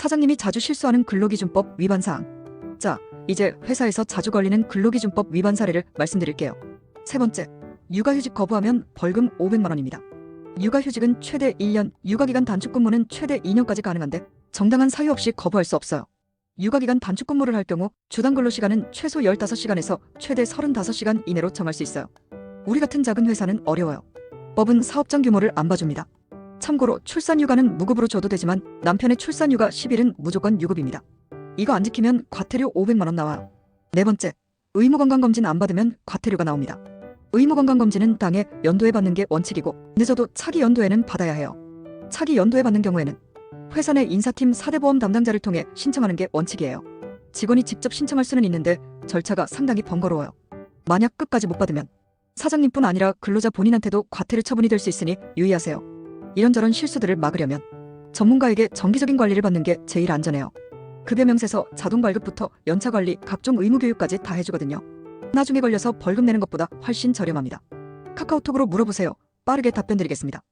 사장님이 자주 실수하는 근로기준법 위반 사항. 자, 이제 회사에서 자주 걸리는 근로기준법 위반 사례를 말씀드릴게요. 세 번째, 육아휴직 거부하면 벌금 500만 원입니다. 육아휴직은 최대 1년, 육아기간 단축 근무는 최대 2년까지 가능한데 정당한 사유 없이 거부할 수 없어요. 육아기간 단축 근무를 할 경우 주당 근로시간은 최소 15시간에서 최대 35시간 이내로 정할 수 있어요. 우리 같은 작은 회사는 어려워요. 법은 사업장 규모를 안 봐줍니다. 참고로 출산휴가는 무급으로 줘도 되지만 남편의 출산휴가 10일은 무조건 유급입니다. 이거 안 지키면 과태료 500만 원 나와요. 네 번째, 의무건강검진 안 받으면 과태료가 나옵니다. 의무건강검진은 당해 연도에 받는 게 원칙이고 늦어도 차기 연도에는 받아야 해요. 차기 연도에 받는 경우에는 회사 내 인사팀 사대보험 담당자를 통해 신청하는 게 원칙이에요. 직원이 직접 신청할 수는 있는데 절차가 상당히 번거로워요. 만약 끝까지 못 받으면 사장님뿐 아니라 근로자 본인한테도 과태료 처분이 될 수 있으니 유의하세요. 이런저런 실수들을 막으려면 전문가에게 정기적인 관리를 받는 게 제일 안전해요. 급여 명세서 자동 발급부터 연차 관리, 각종 의무 교육까지 다 해주거든요. 나중에 걸려서 벌금 내는 것보다 훨씬 저렴합니다. 카카오톡으로 물어보세요. 빠르게 답변 드리겠습니다.